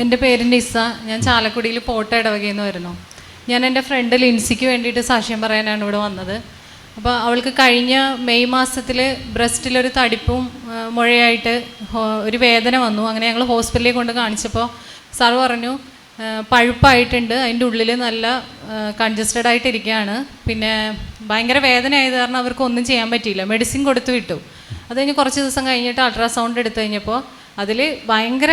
എന്റെ പേര് നിസ ഞാൻ ചാലക്കുടിയിൽ പോട്ട ഇടവകയിൽ നിന്ന് വരുന്നു. ഞാൻ എന്റെ ഫ്രണ്ട് ലിൻസിക്ക് വേണ്ടിയിട്ട് സാക്ഷ്യം പറയാനാണ് ഇവിടെ വന്നത്. അപ്പോൾ അവൾക്ക് കഴിഞ്ഞ മെയ് മാസത്തിൽ ബ്രസ്റ്റിലൊരു തടിപ്പും മുഴയായിട്ട് ഒരു വേദന വന്നു. അങ്ങനെ ഞങ്ങൾ ഹോസ്പിറ്റലിൽ കൊണ്ട് കാണിച്ചപ്പോൾ സാർ പറഞ്ഞു പഴുപ്പായിട്ടുണ്ട് അതിന്റെ ഉള്ളിൽ നല്ല കൺജസ്റ്റഡ് ആയിട്ടിരിക്കുകയാണ്. പിന്നെ ഭയങ്കര വേദന ആയത് കാരണം അവർക്ക് ഒന്നും ചെയ്യാൻ പറ്റിയില്ല. മെഡിസിൻ കൊടുത്തു വിട്ടു. അത് കഴിഞ്ഞ് കുറച്ച് ദിവസം കഴിഞ്ഞിട്ട് അൾട്രാസൗണ്ട് എടുത്തു കഴിഞ്ഞപ്പോൾ അതിൽ ഭയങ്കര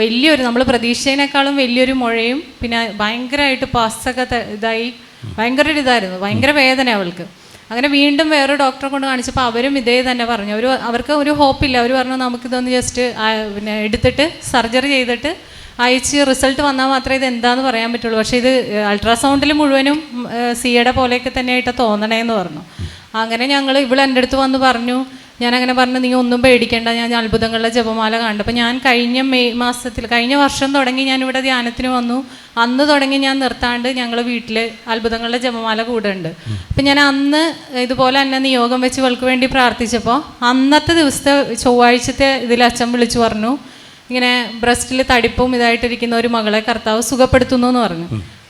വലിയൊരു നമ്മൾ പ്രതീക്ഷേനേക്കാളും വലിയൊരു മുഴയും പിന്നെ ഭയങ്കരമായിട്ട് പാസ്സൊക്കെ ഇതായി ഭയങ്കര ഒരു ഇതായിരുന്നു ഭയങ്കര വേദന അവൾക്ക്. അങ്ങനെ വീണ്ടും വേറെ ഡോക്ടറെ കൊണ്ട് കാണിച്ചപ്പോൾ അവരും ഇതേ തന്നെ പറഞ്ഞു. അവർ അവർക്ക് ഒരു ഹോപ്പില്ല അവർ പറഞ്ഞു നമുക്കിതൊന്ന് ജസ്റ്റ് പിന്നെ എടുത്തിട്ട് സർജറി ചെയ്തിട്ട് അയച്ച് റിസൾട്ട് വന്നാൽ മാത്രമേ ഇത് എന്താണെന്ന് പറയാൻ പറ്റുള്ളൂ. പക്ഷേ ഇത് അൾട്രാസൗണ്ടിൽ മുഴുവനും സിയുടെ പോലെയൊക്കെ തന്നെയായിട്ട് തോന്നണേന്ന് പറഞ്ഞു. അങ്ങനെ ഞങ്ങൾ ഇവിടെ എന്റെ അടുത്ത് വന്ന് പറഞ്ഞു ഞാൻ അങ്ങനെ പറഞ്ഞു നീ ഒന്നും പേടിക്കേണ്ട ഞാൻ അത്ഭുതങ്ങളുടെ ജപമാല കണ്ടപ്പോൾ ഞാൻ കഴിഞ്ഞ മെയ് മാസത്തിൽ കഴിഞ്ഞ വർഷം തുടങ്ങി ഞാൻ ഇവിടെ ധ്യാനത്തിന് വന്നു. അന്ന് തുടങ്ങി ഞാൻ നിർത്താണ്ട് ഞങ്ങൾ വീട്ടിൽ അത്ഭുതങ്ങളുടെ ജപമാല കൂടുണ്ട് അപ്പം ഞാൻ അന്ന് ഇതുപോലെ തന്നെ നിയോഗം വെച്ച് ഇവൾക്ക് വേണ്ടി പ്രാർത്ഥിച്ചപ്പോൾ അന്നത്തെ ദിവസത്തെ ചൊവ്വാഴ്ചത്തെ ഇതിൽ അച്ഛൻ വിളിച്ചു പറഞ്ഞു. ഇങ്ങനെ ബ്രസ്റ്റിൽ തടിപ്പും ഇതായിട്ടിരിക്കുന്ന ഒരു മകളെ കർത്താവ് സുഖപ്പെടുത്തുന്നു എന്ന് പറഞ്ഞു.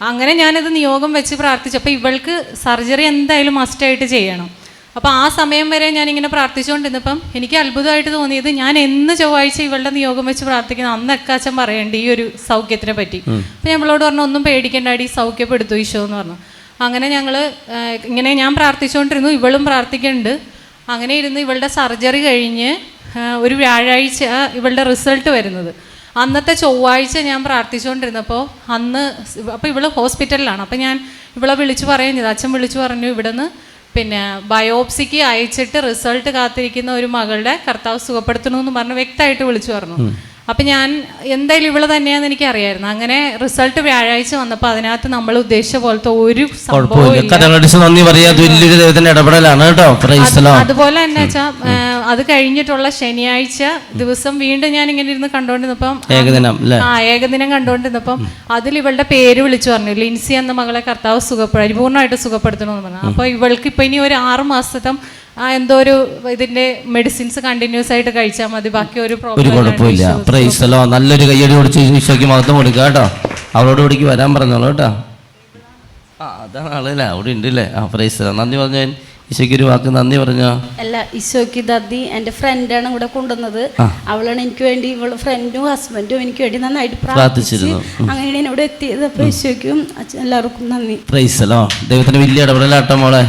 അങ്ങനെ ഞാനത് നിയോഗം വെച്ച് പ്രാർത്ഥിച്ചപ്പോൾ ഇവൾക്ക് സർജറി എന്തായാലും മസ്റ്റായിട്ട് ചെയ്യണം. അപ്പോൾ ആ സമയം വരെ ഞാനിങ്ങനെ പ്രാർത്ഥിച്ചുകൊണ്ടിരുന്നപ്പം എനിക്ക് അത്ഭുതമായിട്ട് തോന്നിയത് ഞാൻ എന്ന് ചൊവ്വാഴ്ച ഇവളുടെ നിയോഗം വെച്ച് പ്രാർത്ഥിക്കുന്ന അന്ന് അക്കാച്ചൻ പറയണ്ട ഈ ഒരു സൗഖ്യത്തിനെ പറ്റി. അപ്പം ഞാൻ ഇവളോട് പറഞ്ഞു ഒന്നും പേടിക്കേണ്ടാടി സൗഖ്യപ്പെടുത്തു ഈശോ എന്ന് പറഞ്ഞു. അങ്ങനെ ഞങ്ങൾ ഇങ്ങനെ ഞാൻ പ്രാർത്ഥിച്ചുകൊണ്ടിരുന്നു ഇവളും പ്രാർത്ഥിക്കുന്നുണ്ട്. അങ്ങനെ ഇരുന്ന് ഇവളുടെ സർജറി കഴിഞ്ഞ് ഒരു വ്യാഴാഴ്ച ഇവളുടെ റിസൾട്ട് വരുന്നത്. അന്നത്തെ ചൊവ്വാഴ്ച ഞാൻ പ്രാർത്ഥിച്ചുകൊണ്ടിരുന്നപ്പോൾ അന്ന് അപ്പോൾ ഇവൾ ഹോസ്പിറ്റലിലാണ്. അപ്പം ഞാൻ ഇവളെ വിളിച്ചു പറയുന്നത് അച്ഛൻ വിളിച്ചു പറഞ്ഞു ഇവിടുന്ന് പിന്നെ ബയോപ്സിക്ക് അയച്ചിട്ട് റിസൾട്ട് കാത്തിരിക്കുന്ന ഒരു മകളുടെ കർത്താവ് സുഖപ്പെടുത്തണമെന്ന് പറഞ്ഞ് വ്യക്തമായിട്ട് വിളിച്ചു പറഞ്ഞു. അപ്പം ഞാൻ എന്തായാലും ഇവൾ തന്നെയാന്ന് എനിക്ക് അറിയായിരുന്നു അങ്ങനെ റിസൾട്ട് വ്യാഴാഴ്ച വന്നപ്പോൾ അതിനകത്ത് നമ്മൾ ഉദ്ദേശിച്ച പോലത്തെ ഒരു നന്ദി വലിയൊരു ദൈവത്തിന്റെ ഇടപെടലാണ് കേട്ടോ. അതുപോലെ തന്നെ വെച്ചാൽ അത് കഴിഞ്ഞിട്ടുള്ള ശനിയാഴ്ച ദിവസം വീണ്ടും ഞാൻ ഇങ്ങനെ ഇരുന്ന് കണ്ടോണ്ടിരുന്നപ്പം ഏകദിനം ആ ഏകദിനം കണ്ടോണ്ടിരുന്നപ്പം അതിൽ ഇവളുടെ പേര് വിളിച്ചു പറഞ്ഞു. ലിൻസി എന്ന മകളെ കർത്താവ് സുഖപ്പെടും പരിപൂർണമായിട്ട് സുഖപ്പെടുത്തണമെന്ന് പറഞ്ഞു. അപ്പോൾ ഇവൾക്ക് ഇപ്പൊ ഇനി ഒരു ആറ് മാസത്തെ ആ എന്തോ ഒരു ഇതിന്റെ മെഡിസിൻസ് കണ്ടിന്യൂസ് ആയിട്ട് കഴിച്ചാൽ മതി. ബാക്കി ഒരു ഒരു പ്രോബ്ലം കുഴപ്പമില്ല. പ്രൈസലോ നല്ലൊരു കയ്യടി കൊടുത്ത് ഈശോയ്ക്ക് മഹത്വം കൊടുക്കുക കേട്ടോ. അവളോട് ഇവിടേക്ക് വരാൻ പറഞ്ഞോളൂ കേട്ടോ. ആ അതാണ് ആളല്ലേ? അവിടെ ഉണ്ട് അല്ലേ ആ പ്രൈസലോ നന്ദി പറഞ്ഞ? ഈശോയ്ക്ക് ഒരു വാക്ക് നന്ദി പറഞ്ഞോ? അല്ല ഈശോയ്ക്ക് ദദ്ദി എന്റെ ഫ്രണ്ടാണ് ഇവിടെ കൊണ്ടുവന്നത്. അവളാണ് എനിക്ക് വേണ്ടി ഇവൾ ഫ്രണ്ടും ഹസ്ബൻഡും എനിക്ക് വേണ്ടി നന്നായിട്ട് പ്രാർത്ഥിച്ചിരുന്നു. അങ്ങനെയാണ് ഞാൻ ഇവിടെ എത്തിയത്. അപ്പോൾ ഈശോയ്ക്കും എല്ലാവർക്കും നന്ദി. പ്രൈസലോ ദൈവത്തിന് വലിയ ഇടപെടലാട്ടോ മോളെ.